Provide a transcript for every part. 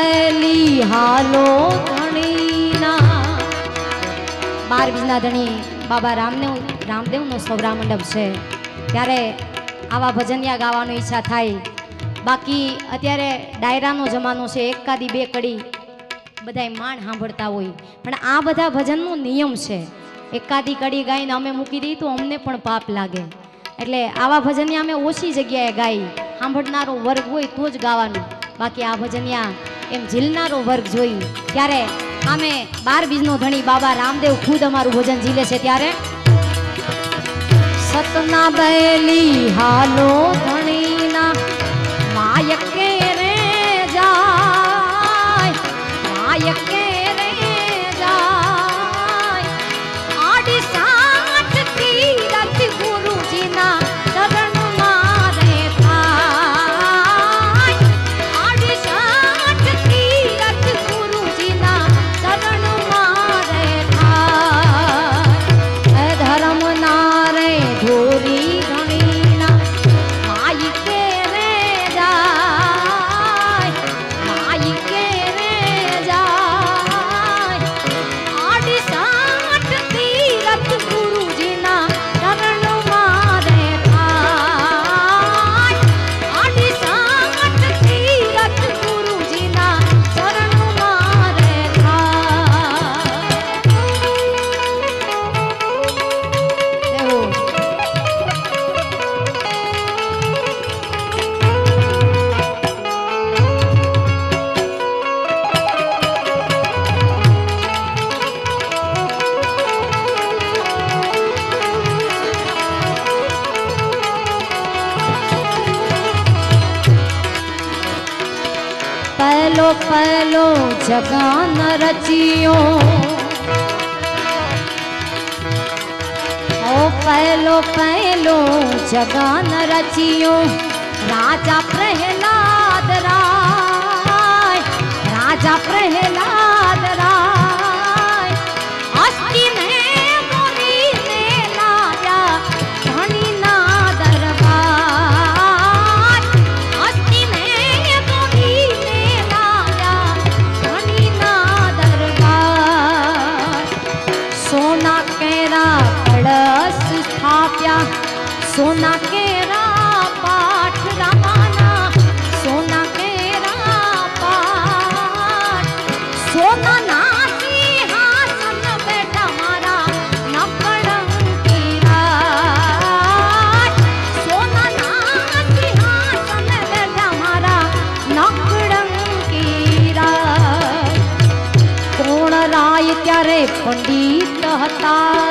બેલી હાલો બાર બીજના ધણી બાબા રામદેવ, રામદેવનો સૌરા મંડપ છે. ત્યારે આવા ભજનિયા ગાવાની ઈચ્છા થાય. બાકી અત્યારે ડાયરાનો જમાનો છે એકાદી બે કડી. બધાય માણ સાંભળતા હોય. પણ આ બધા ભજનનો નિયમ છે. એકાદી કડી ગાઈને અમે મૂકી દઈએ તો અમને પણ પાપ લાગે. એટલે આવા ભજનિયા અમે ઓછી જગ્યાએ ગાઈ. સાંભળનારો વર્ગ હોય તો જ ગાવાનું. બાકી આ ભજનિયા એમ ઝીલનારો વર્ગ જોઈ ત્યારે અમે બાર બીજનો ધણી બાબા રામદેવ ખુદ અમારું ભોજન ઝીલે છે ત્યારે સતના બેલી હાલો ધણીના, માયકે જગાન રચ્યો. ઓ પહેલો પહેલો જગાન રચ્યો. રાજા પ્રહલાદ રાય રાજા પ્રહલાદ अरे पंडित हता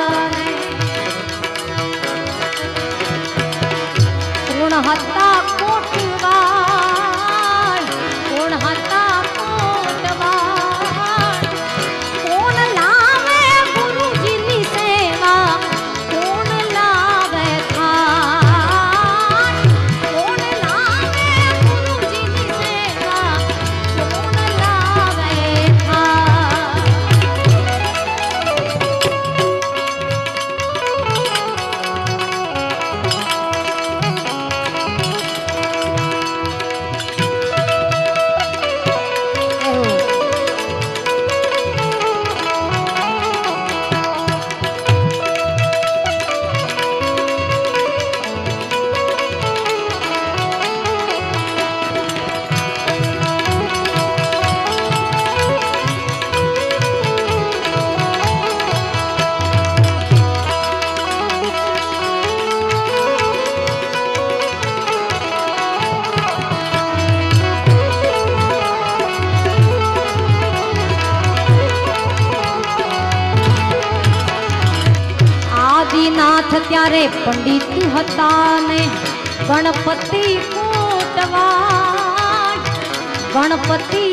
ત્યારે પંડિત હતા ને ગણપતિ કોટવાડ ગણપતિ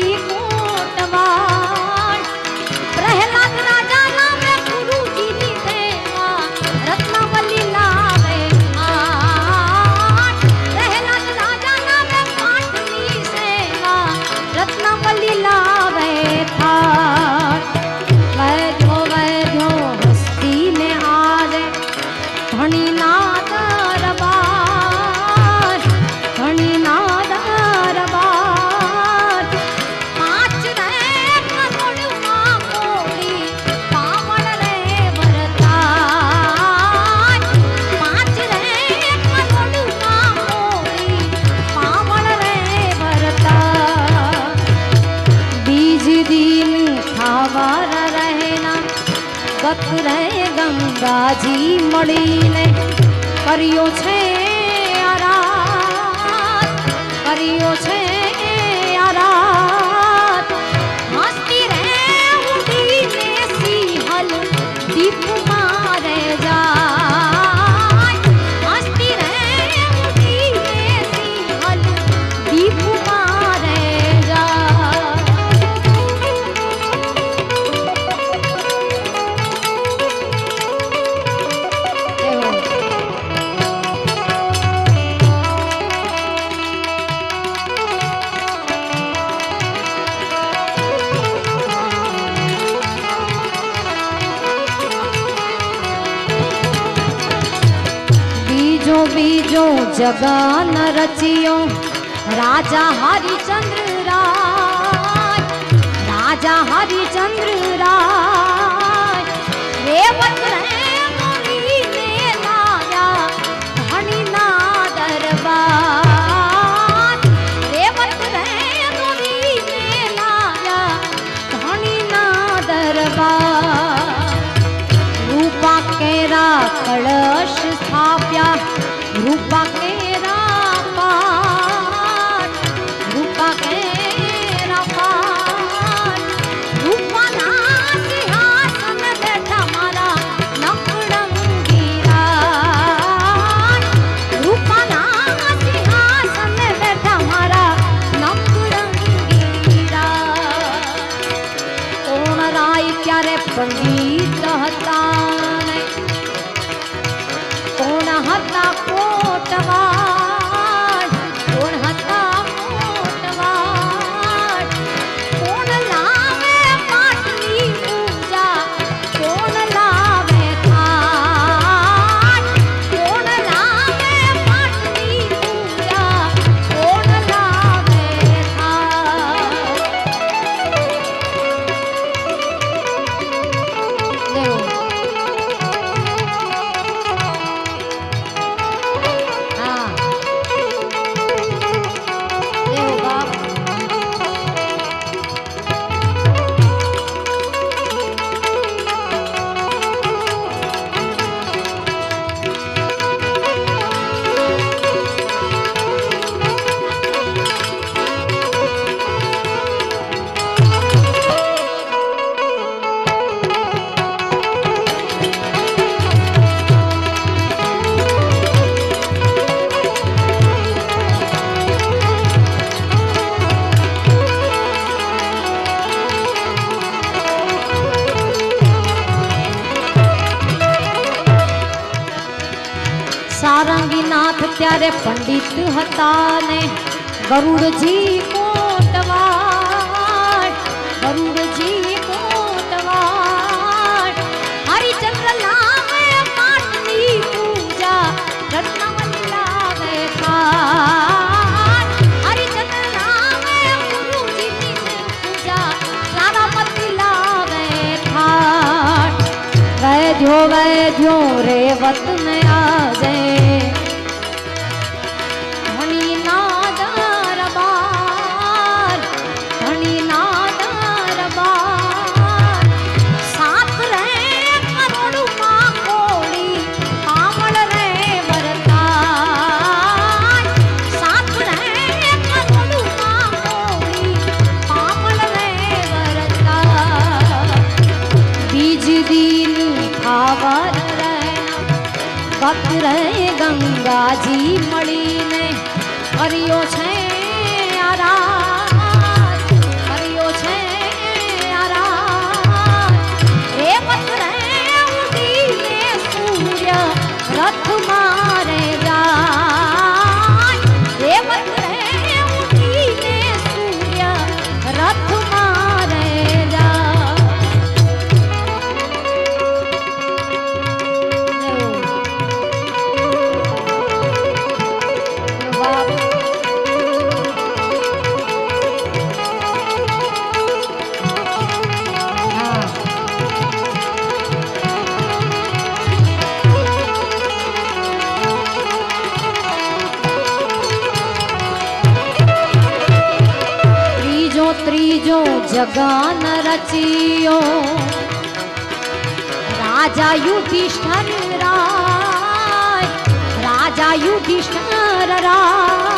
મને ગંગાજી મળીને કર્યો છે કર્યો છે ગગન રચ્યો રાજા હરિચંદ્ર રાય રાજા હરિચંદ્ર રાય ક્યારે પંડિત હતા કોણ હતા नाथ त्यारे पंडित हताने गरुड़ जी को गरुड़ जी को टवाई पूजा रत्ना मंडला वे हरि गुरु पूजा सारा मतिला वे था वे जो वे जो रे वतन आ जाए जगान जगानचियो राजाु कृष्ण राजा युधिष्ठर राय।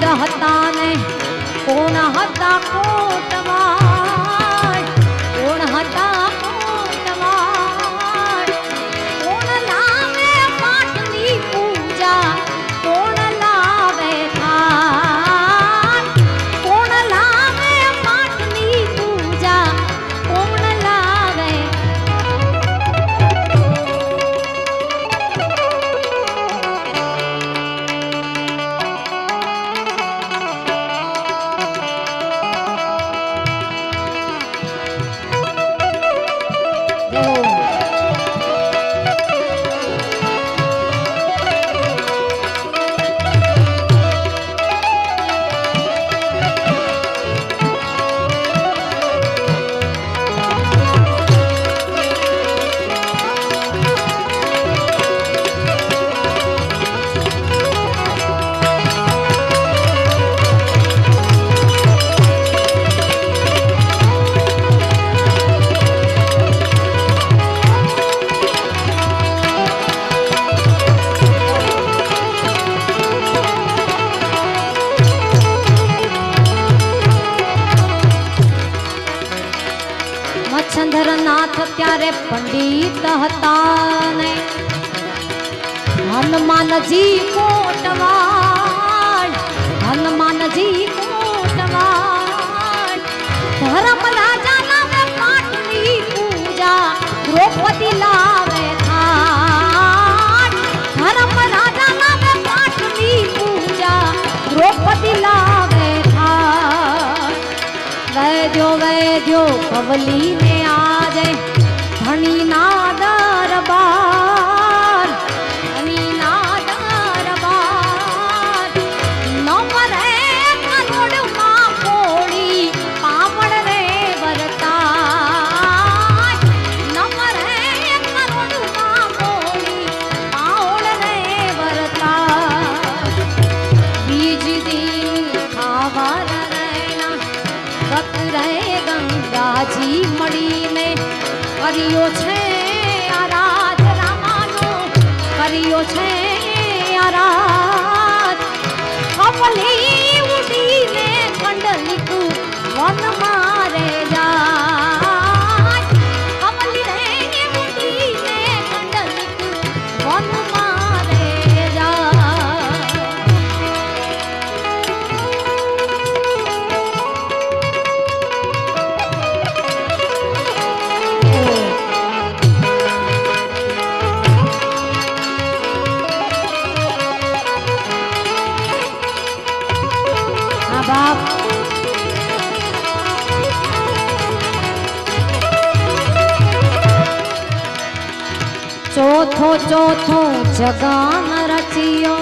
अधरनाथ प्यारे पंडित हताने। हनुमान जी को हनुमान जी को टवाल धर्म राजा लावे पूजा, द्रौपदी लावे थाल कवली ने 你拿。છે યારા કમલી ચોથો ચોથો જગામ રચ્યો.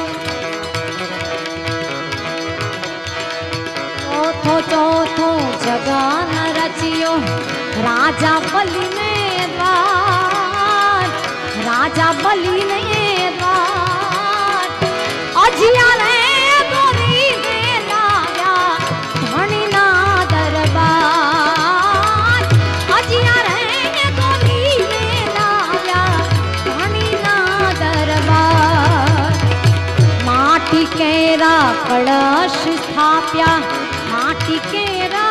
ચોથો ચોથો જગામ રચ્યો. રાજા બલીને દ્વાર, રાજા બલીને દ્વાર. અજિયા कैरा कलश स्थाप्या पाठिरा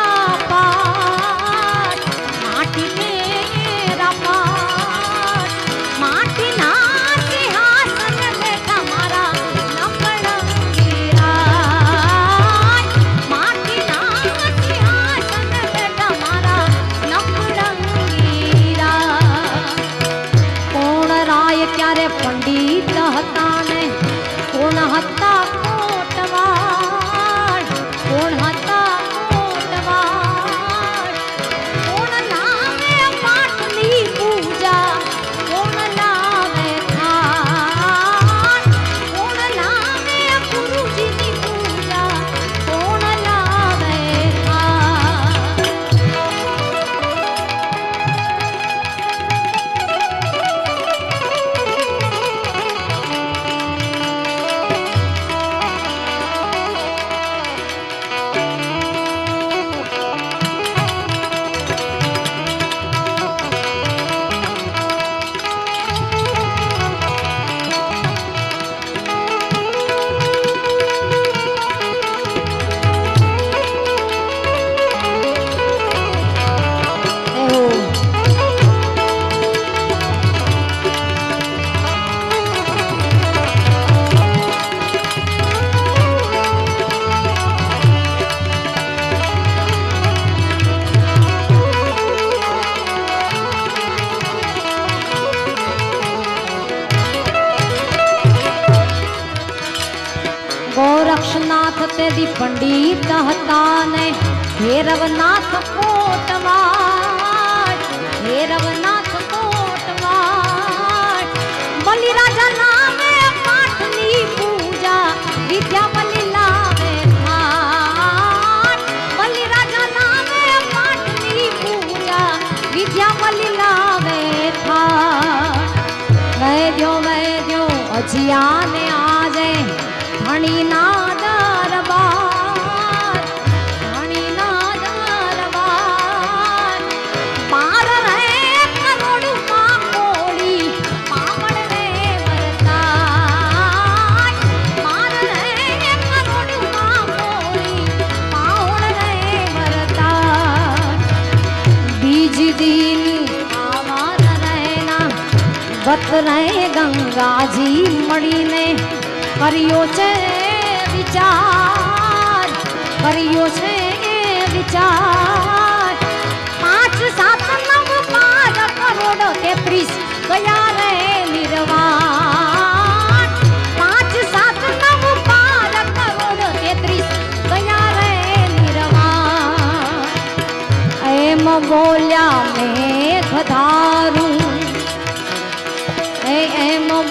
ભૈરવનાથ કોટવાડ ભૈરવનાથ કોટવાડ. બલિ રાજા નામે પાઠની પૂજા વિદ્યા બલિ ગત રહે ગંગાજી મળીને કર્યો છે વિચાર કર્યો છે વિચાર પાંચ સાત નવ બાર કરોડ તેત્રીસ ગયા રે નિર્વાણ પાંચ સાત નવ બાર કરોડ તેત્રીસ ગયા રે નિર્વાણ એમ બોલ્યા મેઘ ધારું એ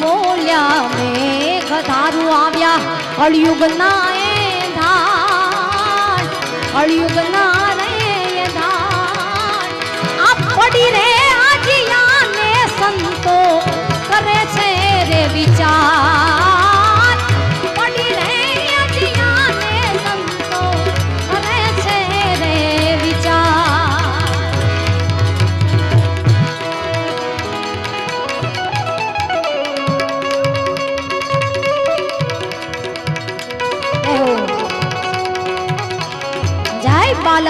બોલ્યા, મેઘ ધારું આવ્યા અળિયુગ ના એ ધાર કળિયુગ ના રે ધાર. આ પડી રે આજિયા ને સંતો કરે છે રે વિચાર.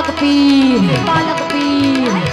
Malakpin! Malakpin! Ay!